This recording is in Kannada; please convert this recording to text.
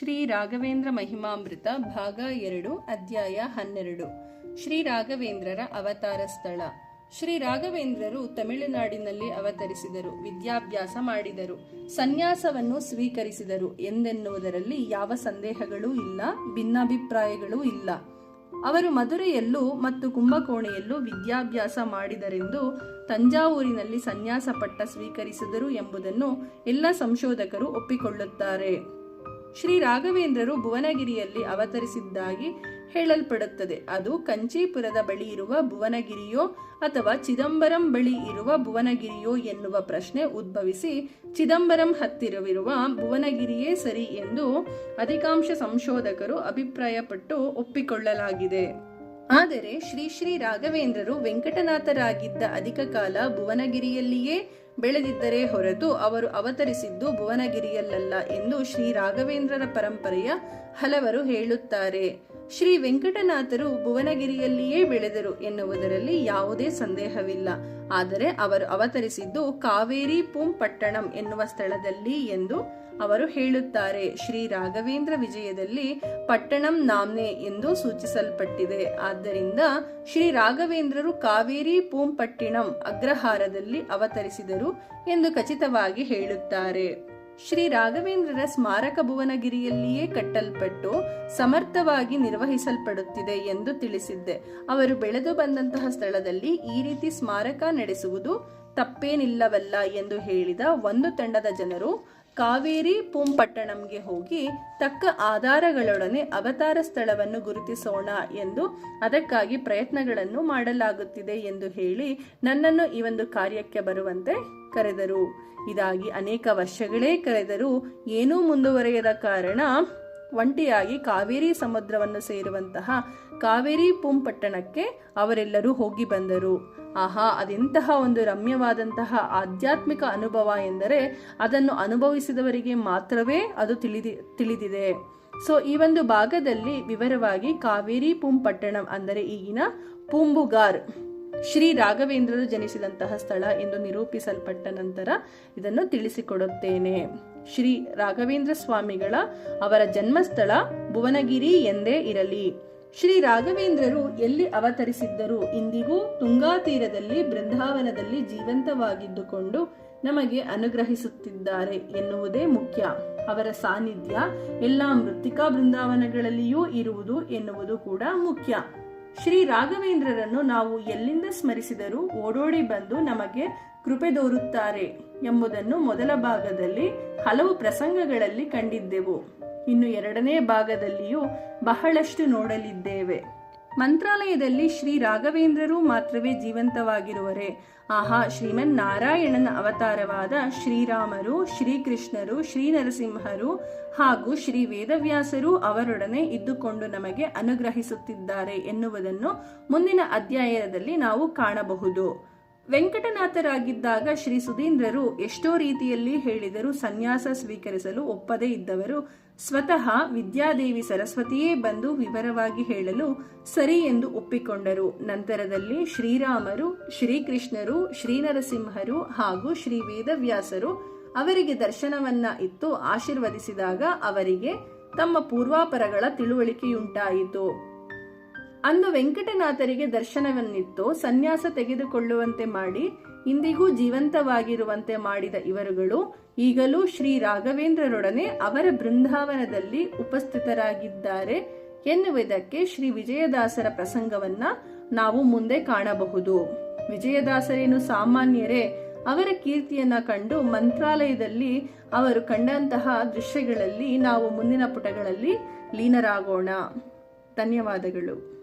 ಶ್ರೀ ರಾಘವೇಂದ್ರ ಮಹಿಮಾಮೃತ ಭಾಗ ಎರಡು, ಅಧ್ಯಾಯ ಹನ್ನೆರಡು. ಶ್ರೀ ರಾಘವೇಂದ್ರರ ಅವತಾರ ಸ್ಥಳ. ಶ್ರೀ ರಾಘವೇಂದ್ರರು ತಮಿಳುನಾಡಿನಲ್ಲಿ ಅವತರಿಸಿದರು, ವಿದ್ಯಾಭ್ಯಾಸ ಮಾಡಿದರು, ಸನ್ಯಾಸವನ್ನು ಸ್ವೀಕರಿಸಿದರು ಎಂದೆನ್ನುವುದರಲ್ಲಿ ಯಾವ ಸಂದೇಹಗಳೂ ಇಲ್ಲ, ಭಿನ್ನಾಭಿಪ್ರಾಯಗಳೂ ಇಲ್ಲ. ಅವರು ಮಧುರೆಯಲ್ಲೂ ಮತ್ತು ಕುಂಭಕೋಣೆಯಲ್ಲೂ ವಿದ್ಯಾಭ್ಯಾಸ ಮಾಡಿದರೆಂದು ತಂಜಾವೂರಿನಲ್ಲಿ ಸನ್ಯಾಸ ಪಟ್ಟ ಸ್ವೀಕರಿಸಿದರು ಎಂಬುದನ್ನು ಎಲ್ಲ ಸಂಶೋಧಕರು ಒಪ್ಪಿಕೊಳ್ಳುತ್ತಾರೆ. ಶ್ರೀ ರಾಘವೇಂದ್ರರು ಭುವನಗಿರಿಯಲ್ಲಿ ಅವತರಿಸಿದ್ದಾಗಿ ಹೇಳಲ್ಪಡುತ್ತದೆ. ಅದು ಕಂಚೀಪುರದ ಬಳಿ ಇರುವ ಭುವನಗಿರಿಯೋ ಅಥವಾ ಚಿದಂಬರಂ ಬಳಿ ಇರುವ ಭುವನಗಿರಿಯೋ ಎನ್ನುವ ಪ್ರಶ್ನೆ ಉದ್ಭವಿಸಿ ಚಿದಂಬರಂ ಹತ್ತಿರವಿರುವ ಭುವನಗಿರಿಯೇ ಸರಿ ಎಂದು ಅಧಿಕಾಂಶ ಸಂಶೋಧಕರು ಅಭಿಪ್ರಾಯಪಟ್ಟು ಒಪ್ಪಿಕೊಳ್ಳಲಾಗಿದೆ. ಆದರೆ ಶ್ರೀ ಶ್ರೀ ರಾಘವೇಂದ್ರರು ವೆಂಕಟನಾಥರಾಗಿದ್ದ ಅಧಿಕ ಕಾಲ ಭುವನಗಿರಿಯಲ್ಲಿಯೇ ಬೆಳೆದಿದ್ದರೇ ಹೊರತು ಅವರು ಅವತರಿಸಿದ್ದು ಭುವನಗಿರಿಯಲ್ಲಲ್ಲ ಎಂದು ಶ್ರೀ ರಾಘವೇಂದ್ರರ ಪರಂಪರೆಯ ಹಲವರು ಹೇಳುತ್ತಾರೆ. ಶ್ರೀ ವೆಂಕಟನಾಥರು ಭುವನಗಿರಿಯಲ್ಲಿಯೇ ಬೆಳೆದರು ಎನ್ನುವುದರಲ್ಲಿ ಯಾವುದೇ ಸಂದೇಹವಿಲ್ಲ. ಆದರೆ ಅವರು ಅವತರಿಸಿದ್ದು ಕಾವೇರಿ ಪೂಂ ಪಟ್ಟಣಂ ಎನ್ನುವ ಸ್ಥಳದಲ್ಲಿ ಎಂದು ಅವರು ಹೇಳುತ್ತಾರೆ. ಶ್ರೀ ರಾಘವೇಂದ್ರ ವಿಜಯದಲ್ಲಿ ಪಟ್ಟಣಂ ನಾಮ್ನೆ ಎಂದು ಸೂಚಿಸಲ್ಪಟ್ಟಿದೆ. ಆದ್ದರಿಂದ ಶ್ರೀ ರಾಘವೇಂದ್ರರು ಕಾವೇರಿ ಪೂಂಪಟ್ಟಿಣಂ ಅಗ್ರಹಾರದಲ್ಲಿ ಅವತರಿಸಿದರು ಎಂದು ಖಚಿತವಾಗಿ ಹೇಳುತ್ತಾರೆ. ಶ್ರೀ ರಾಘವೇಂದ್ರರ ಸ್ಮಾರಕ ಭುವನಗಿರಿಯಲ್ಲಿಯೇ ಕಟ್ಟಲ್ಪಟ್ಟು ಸಮರ್ಥವಾಗಿ ನಿರ್ವಹಿಸಲ್ಪಡುತ್ತಿದೆ ಎಂದು ತಿಳಿಸಿದ್ದೆ. ಅವರು ಬೆಳೆದು ಬಂದಂತಹ ಸ್ಥಳದಲ್ಲಿ ಈ ರೀತಿ ಸ್ಮಾರಕ ನಡೆಸುವುದು ತಪ್ಪೇನಿಲ್ಲವಲ್ಲ ಎಂದು ಹೇಳಿದ ಒಂದು ತಂಡದ ಜನರು, ಕಾವೇರಿ ಪೂಂಪಟ್ಟಣಂಗೆ ಹೋಗಿ ತಕ್ಕ ಆಧಾರಗಳೊಡನೆ ಅವತಾರ ಸ್ಥಳವನ್ನು ಗುರುತಿಸೋಣ ಎಂದು ಅದಕ್ಕಾಗಿ ಪ್ರಯತ್ನಗಳನ್ನು ಮಾಡಲಾಗುತ್ತಿದೆ ಎಂದು ಹೇಳಿ ನನ್ನನ್ನು ಈ ಒಂದು ಕಾರ್ಯಕ್ಕೆ ಬರುವಂತೆ ಕರೆದರು. ಇದಾಗಿ ಅನೇಕ ವರ್ಷಗಳೇ ಕರೆದರೂ ಏನೂ ಮುಂದುವರೆಯದ ಕಾರಣ ಒಂಟಿಯಾಗಿ ಕಾವೇರಿ ಸಮುದ್ರವನ್ನು ಸೇರುವಂತಹ ಕಾವೇರಿ ಪೂಂಪಟ್ಟಣಕ್ಕೆ ಅವರೆಲ್ಲರೂ ಹೋಗಿ ಬಂದರು. ಆಹಾ, ಅದೆಂತಹ ಒಂದು ರಮ್ಯವಾದಂತಹ ಆಧ್ಯಾತ್ಮಿಕ ಅನುಭವ ಎಂದರೆ ಅದನ್ನು ಅನುಭವಿಸಿದವರಿಗೆ ಮಾತ್ರವೇ ಅದು ತಿಳಿದಿ, ತಿಳಿದಿದೆ. ಸೊ, ಈ ಒಂದು ಭಾಗದಲ್ಲಿ ವಿವರವಾಗಿ ಕಾವೇರಿ ಪೂಂಪಟ್ಟಣಂ ಅಂದರೆ ಈಗಿನ ಪೂಂಬುಗಾರ್. ಶ್ರೀ ರಾಘವೇಂದ್ರರು ಜನಿಸಿದಂತಹ ಸ್ಥಳ ಎಂದು ನಿರೂಪಿಸಲ್ಪಟ್ಟ ನಂತರ ಇದನ್ನು ತಿಳಿಸಿಕೊಡುತ್ತೇನೆ. ಶ್ರೀ ರಾಘವೇಂದ್ರ ಸ್ವಾಮಿಗಳ ಅವರ ಜನ್ಮಸ್ಥಳ ಭುವನಗಿರಿ ಎಂದೇ ಇರಲಿ. ಶ್ರೀ ರಾಘವೇಂದ್ರರು ಎಲ್ಲಿ ಅವತರಿಸಿದ್ದರು ಇಂದಿಗೂ ತುಂಗಾ ತೀರದಲ್ಲಿ ಬೃಂದಾವನದಲ್ಲಿ ಜೀವಂತವಾಗಿದ್ದುಕೊಂಡು ನಮಗೆ ಅನುಗ್ರಹಿಸುತ್ತಿದ್ದಾರೆ ಎನ್ನುವುದೇ ಮುಖ್ಯ. ಅವರ ಸಾನ್ನಿಧ್ಯ ಎಲ್ಲ ಮೃತ್ತಿಕಾ ಬೃಂದಾವನಗಳಲ್ಲಿಯೂ ಇರುವುದು ಎನ್ನುವುದು ಕೂಡ ಮುಖ್ಯ. ಶ್ರೀ ರಾಘವೇಂದ್ರರನ್ನು ನಾವು ಎಲ್ಲಿಂದ ಸ್ಮರಿಸಿದರೂ ಓಡೋಡಿ ಬಂದು ನಮಗೆ ಕೃಪೆ ದೋರುತ್ತಾರೆ ಎಂಬುದನ್ನು ಮೊದಲ ಭಾಗದಲ್ಲಿ ಹಲವು ಪ್ರಸಂಗಗಳಲ್ಲಿ ಕಂಡಿದ್ದೆವು. ಇನ್ನು ಎರಡನೇ ಭಾಗದಲ್ಲಿಯೂ ಬಹಳಷ್ಟು ನೋಡಲಿದ್ದೇವೆ. ಮಂತ್ರಾಲಯದಲ್ಲಿ ಶ್ರೀ ರಾಘವೇಂದ್ರರು ಮಾತ್ರವೇ ಜೀವಂತವಾಗಿರುವರೆ. ಆಹಾ ಶ್ರೀಮನ್ ನಾರಾಯಣನ ಅವತಾರವಾದ ಶ್ರೀರಾಮರು, ಶ್ರೀಕೃಷ್ಣರು ಶ್ರೀ ನರಸಿಂಹರು ಹಾಗೂ ಶ್ರೀ ವೇದವ್ಯಾಸರು ಅವರೊಡನೆ ಇದ್ದುಕೊಂಡು ನಮಗೆ ಅನುಗ್ರಹಿಸುತ್ತಿದ್ದಾರೆ ಎನ್ನುವುದನ್ನು ಮುಂದಿನ ಅಧ್ಯಾಯದಲ್ಲಿ ನಾವು ಕಾಣಬಹುದು. ವೆಂಕಟನಾಥರಾಗಿದ್ದಾಗ ಶ್ರೀ ಸುಧೀಂದ್ರರು ಎಷ್ಟೋ ರೀತಿಯಲ್ಲಿ ಹೇಳಿದರೂ ಸನ್ಯಾಸ ಸ್ವೀಕರಿಸಲು ಒಪ್ಪದೇ ಇದ್ದವರು. ಸ್ವತಃ ವಿದ್ಯಾದೇವಿ ಸರಸ್ವತಿಯೇ ಬಂದು ವಿವರವಾಗಿ ಹೇಳಲು ಸರಿ ಎಂದು ಒಪ್ಪಿಕೊಂಡರು. ನಂತರದಲ್ಲಿ ಶ್ರೀರಾಮರು, ಶ್ರೀಕೃಷ್ಣರು, ಶ್ರೀನರಸಿಂಹರು ಹಾಗೂ ಶ್ರೀ ವೇದವ್ಯಾಸರು ಅವರಿಗೆ ದರ್ಶನವನ್ನ ಇತ್ತು ಆಶೀರ್ವದಿಸಿದಾಗ ಅವರಿಗೆ ತಮ್ಮ ಪೂರ್ವಾಪರಗಳ ತಿಳುವಳಿಕೆಯುಂಟಾಯಿತು. ಅಂದು ವೆಂಕಟನಾಥರಿಗೆ ದರ್ಶನವನ್ನಿತ್ತು ಸನ್ಯಾಸ ತೆಗೆದುಕೊಳ್ಳುವಂತೆ ಮಾಡಿ, ಇಂದಿಗೂ ಜೀವಂತವಾಗಿರುವಂತೆ ಮಾಡಿದ ಇವರುಗಳು ಈಗಲೂ ಶ್ರೀ ರಾಘವೇಂದ್ರರೊಡನೆ ಅವರ ಬೃಂದಾವನದಲ್ಲಿ ಉಪಸ್ಥಿತರಾಗಿದ್ದಾರೆ ಎನ್ನುವುದಕ್ಕೆ ಶ್ರೀ ವಿಜಯದಾಸರ ಪ್ರಸಂಗವನ್ನ ನಾವು ಮುಂದೆ ಕಾಣಬಹುದು. ವಿಜಯದಾಸರೇನು ಸಾಮಾನ್ಯರೇ, ಅವರ ಕೀರ್ತಿಯನ್ನ ಕಂಡು ಮಂತ್ರಾಲಯದಲ್ಲಿ ಅವರು ಕಂಡಂತಹ ದೃಶ್ಯಗಳಲ್ಲಿ ನಾವು ಮುಂದಿನ ಪುಟಗಳಲ್ಲಿ ಲೀನರಾಗೋಣ. ಧನ್ಯವಾದಗಳು.